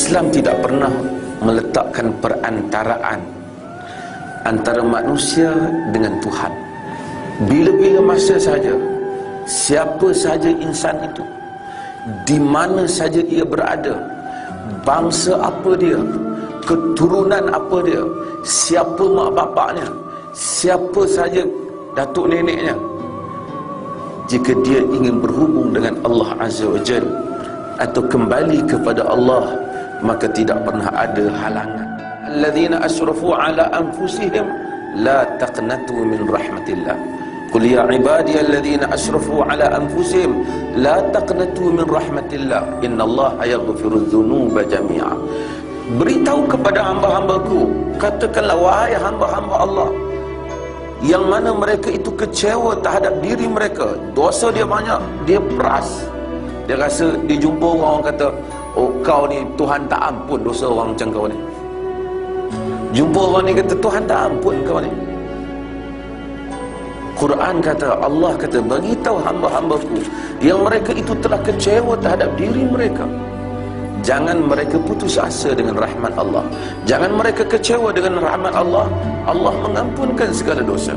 Islam tidak pernah meletakkan perantaraan antara manusia dengan Tuhan. Bila-bila masa saja siapa saja insan itu di mana saja ia berada bangsa apa dia keturunan apa dia siapa mak bapaknya siapa saja datuk neneknya jika dia ingin berhubung dengan Allah Azza wa Jal atau kembali kepada Allah maka tidak pernah ada halangan. Alladzina asrafu ala anfusihim la taqnatu min rahmatillah. Qul ya ibadiyalladzina asrafu ala anfusihim la taqnatu min rahmatillah. Innallaha yaghfiru dzunuba jami'a. Beritahu kepada hamba-hambaku katakanlah wahai hamba-hamba Allah yang mana mereka itu kecewa terhadap diri mereka. Dosa dia banyak dia peras dia rasa dia jumpa orang, orang kata oh kau ni Tuhan tak ampun dosa orang macam kau ni. Jumpa orang ni kata Tuhan tak ampun kau ni. Quran kata Allah kata bagi tahu hamba-hambaku yang mereka itu telah kecewa terhadap diri mereka. Jangan mereka putus asa dengan rahmat Allah. Jangan mereka kecewa dengan rahmat Allah. Allah mengampunkan segala dosa.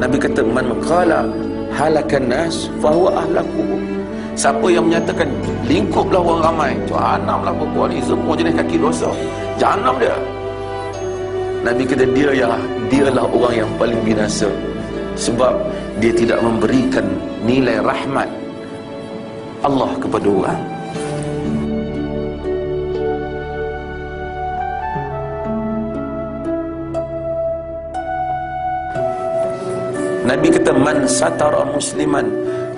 Nabi kata Man qala halakan nas fahuwa ahlakuhu Siapa yang menyatakan lingkuplah orang ramai? Jahanamlah perempuan ni semua jenis kaki dosa. Jahanam dia. Nabi kata dia ya Dialah orang yang paling binasa. Sebab dia tidak memberikan nilai rahmat Allah kepada orang. Nabi kata man satara musliman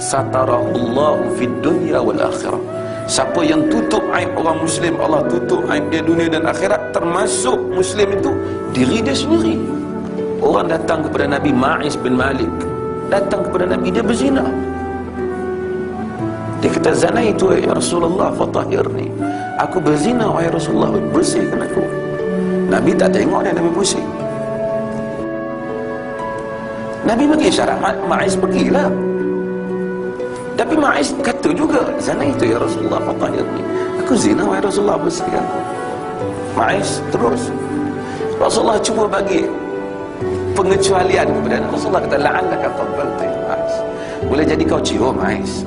satarahullahu fid dunya wal akhirah. Siapa yang tutup aib orang muslim, Allah tutup aib dia dunia dan akhirat termasuk muslim itu diri dia sendiri. Orang datang kepada Nabi Ma'is bin Malik. Datang kepada Nabi dia berzina. Dia kata zina itu ya Rasulullah fatahirni. Aku berzina wahai Rasulullah bersihkan aku. Nabi tak tengok dia Nabi pusing. Nabi bagi syarat Ma'is pergilah Tapi Ma'is kata juga Zana itu ya Rasulullah Fatahir ni? Aku zina wahai Rasulullah bersihkan Ma'is terus Rasulullah cuba bagi Pengecualian kepada Rasulullah kata La'alla kata balti Ma'is Boleh jadi kau cium Ma'is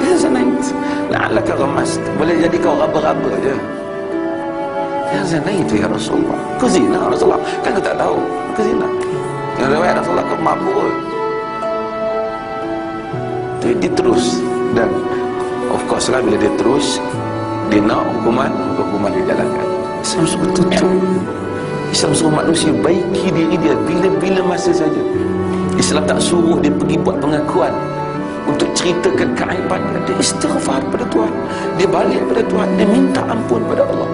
Ya zana itu. La'alla kau remas Boleh jadi kau raba-raba je. Ya zana itu ya Rasulullah. Kau zina Rasulullah. Kan kau tak tahu Kau zina. Riwayat Rasulullah ke mabul Jadi dia terus. Dan Of course lah bila dia terus Dia nak hukuman Hukuman dia jalankan. Islam suruh tutup. Islam suruh manusia baiki diri dia Bila-bila masa saja. Islam tak suruh dia pergi buat pengakuan Untuk ceritakan keaiban dia Dia istighfar pada Tuhan. Dia balik pada Tuhan Dia minta ampun pada Allah.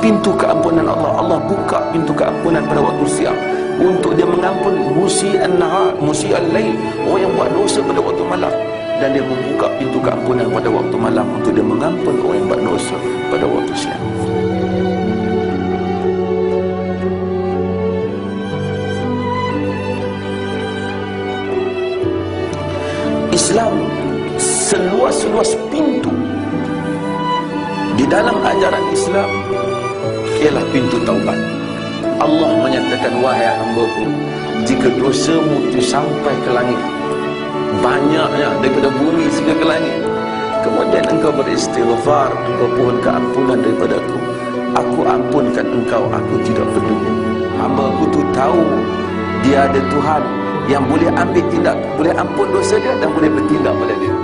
Pintu keampunan Allah Allah buka pintu keampunan pada waktu siang untuk dia mengampun musi an-nahar, musi al-lail, orang yang buat dosa pada waktu malam dan dia membuka pintu keampunan pada waktu malam untuk dia mengampun orang yang buat dosa pada waktu siang. Islam seluas-luas pintu di dalam ajaran Islam ialah pintu taubat. Allah menyatakan wahai hamba-Ku jika dosamu itu sampai ke langit banyaknya daripada bumi sehingga ke langit kemudian engkau beristighfar engkau pohon keampunan daripada aku aku ampunkan engkau aku tidak peduli. hamba-Ku tu tahu dia ada Tuhan yang boleh ambil tindak boleh ampun dosa dia dan boleh bertindak pada dia.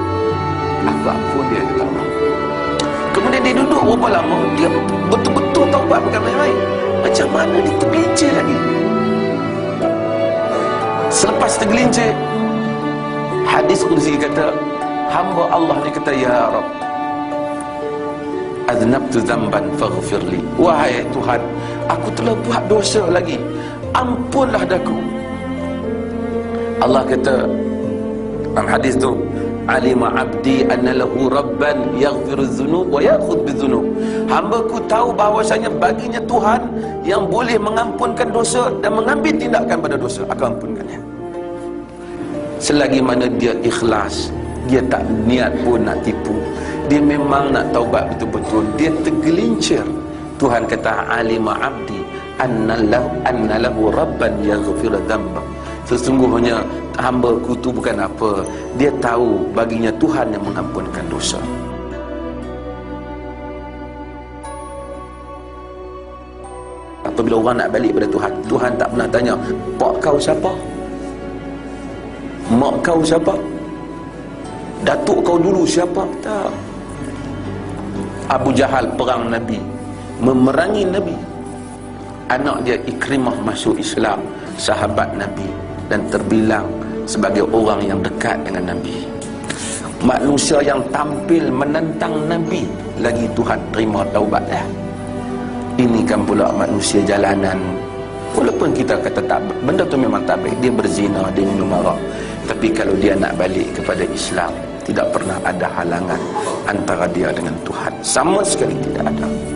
Aku ampun dia Allah kemudian dia duduk berapa lama. Dia betul-betul taubat bukan main-main. Macam mana dia tergelincir lagi selepas tergelincir hadis kursi kata hamba Allah ni kata ya Rab aznabtu zamban faghfirli wahai Tuhan aku telah buat dosa lagi. Ampunlah daku Allah kata dalam hadis tu alima abdi anna lahu rabban yaghfiru dhunub wa ya'khudh bidzunub hamba-Ku tahu bahwasanya baginya Tuhan yang boleh mengampunkan dosa dan mengambil tindakan pada dosa. Aku ampunkannya selagi mana dia ikhlas dia tak niat pun nak tipu. Dia memang nak taubat betul-betul. Dia tergelincir. Tuhan kata alima abdi annalahu annalahu rabban yaghfir dhanba sesungguhnya hamba ku tu bukan apa. Dia tahu baginya Tuhan yang mengampunkan dosa. Apabila orang nak balik pada Tuhan Tuhan tak pernah tanya pak kau siapa? Mak kau siapa? Datuk kau dulu siapa? Tak. Abu Jahal perang Nabi. Memerangi Nabi. Anak dia Ikrimah masuk Islam sahabat Nabi dan terbilang sebagai orang yang dekat dengan Nabi. Manusia yang tampil menentang Nabi lagi Tuhan terima taubat dia ini kan pula manusia jalanan. Walaupun kita kata tak benda tu memang tak baik. Dia berzina dia minum arak. Tapi kalau dia nak balik kepada Islam tidak pernah ada halangan antara dia dengan Tuhan. Sama sekali tidak ada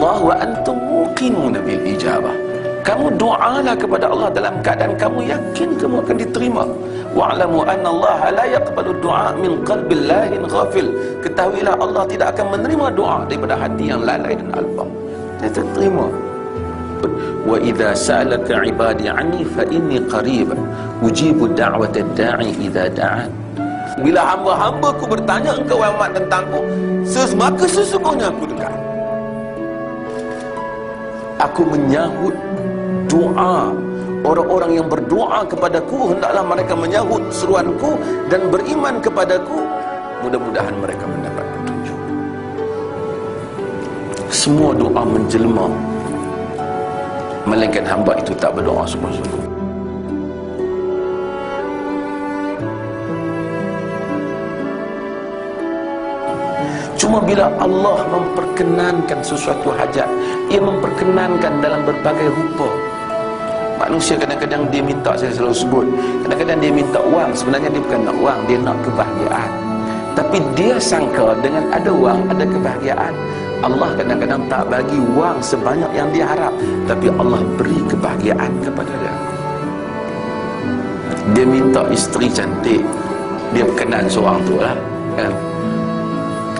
Allah wa antum muqinun bil ijabah. Kamu doalah kepada Allah dalam keadaan kamu yakin kamu akan diterima. Wa'lamu anna Allah la yaqbalu du'a min qalbil lahin ghafil. Ketahuilah Allah tidak akan menerima doa daripada hati yang lalai dan alpa dia terima wa idza sa'alaka ibadi anni fa inni qarib. Ujibu da'watad da'i idza da'an. Bila hamba-hamba ku bertanya engkau Muhammad tentangku maka sesungguhnya aku dekat aku menyahut doa. Orang-orang yang berdoa kepadaku hendaklah mereka menyahut seruanku dan beriman kepadaku. Mudah-mudahan mereka mendapat petunjuk. Semua doa menjelma. Melainkan hamba itu tak berdoa sungguh-sungguh Cuma bila Allah memperkenankan sesuatu hajat Ia memperkenankan dalam berbagai rupa. Manusia kadang-kadang dia minta, saya selalu sebut. Kadang-kadang dia minta wang. Sebenarnya dia bukan nak wang, dia nak kebahagiaan. Tapi dia sangka dengan ada wang, ada kebahagiaan. Allah kadang-kadang tak bagi wang sebanyak yang dia harap. Tapi Allah beri kebahagiaan kepada dia. Dia minta isteri cantik. Dia berkenan seorang tu lah kan?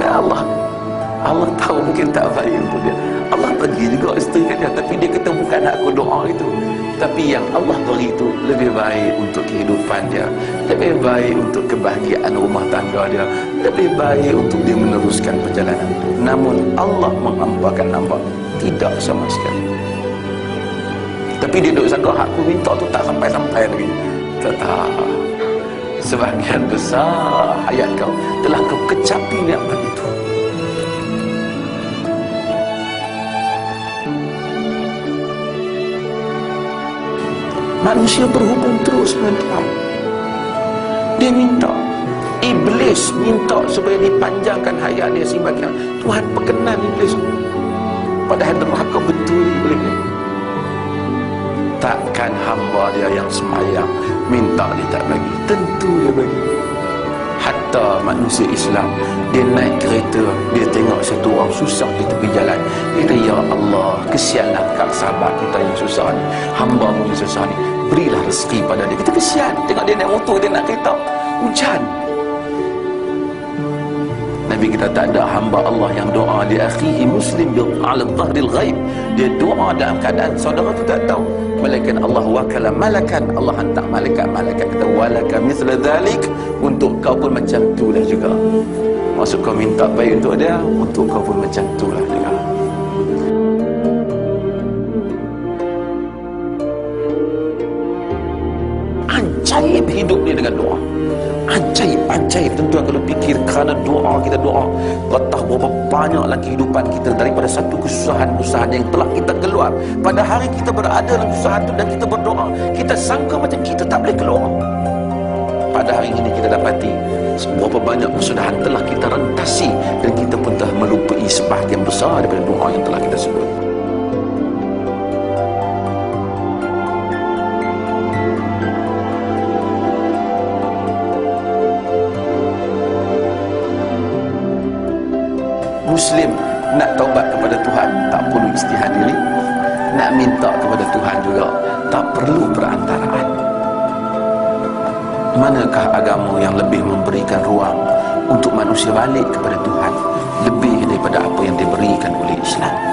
Kan Allah. Allah tahu mungkin tak baik untuk dia. Allah bagi juga isteri dia Tapi dia kata bukan aku doa itu. Tapi yang Allah beri itu Lebih baik untuk kehidupan dia. Lebih baik untuk kebahagiaan rumah tangga dia. Lebih baik untuk dia meneruskan perjalanan. Itu Namun Allah mengampakan hamba. Tidak sama sekali. Tapi dia duduk sangka Aku minta tu tak sampai-sampai lagi. Tetap sebagian besar hayat kau telah kau kecapi nikmat itu manusia berhubung terus dengan Tuhan. Dia minta iblis minta supaya dipanjangkan hayat dia sebagian Tuhan perkenan iblis. Padahal neraka betul iblis. Takkan hamba dia yang semayang minta dia tak bagi. Tentu dia bagi. Hatta manusia Islam dia naik kereta dia tengok satu orang susah di tepi jalan. Dia kata ya Allah kesianlah kak sahabat kita yang susah ni. Hamba mu yang susah ni. Berilah rezeki pada dia. Kita kesian. Tengok dia naik motor dia nak kereta. Hujan Nabi kita tak ada hamba Allah yang doa di akhihi muslim bil ala dhahril ghaib. Dia doa dalam keadaan saudara tu tak tahu. Malaikat Allah wakala malakan. Allah hantar malaikat. Malaikat kata walaka misla dhalik. Untuk kau pun macam tu lah juga. Maksud kau minta baik untuk dia untuk kau pun macam tu lah juga ajaib hidup dia dengan doa. Ajaib-ajaib tentu kalau fikir kerana doa kita doa. Betah berapa banyaklah kehidupan kita daripada satu kesusahan-kesusahan yang telah kita keluar. Pada hari kita berada dalam kesusahan itu dan kita berdoa kita sangka macam kita tak boleh keluar. Pada hari ini kita dapati berapa banyak kesudahan telah kita rentasi dan kita pun telah melupai sebahagian besar daripada doa yang telah kita minta kepada Tuhan juga tak perlu perantaraan manakah agama yang lebih memberikan ruang untuk manusia balik kepada Tuhan lebih daripada apa yang diberikan oleh Islam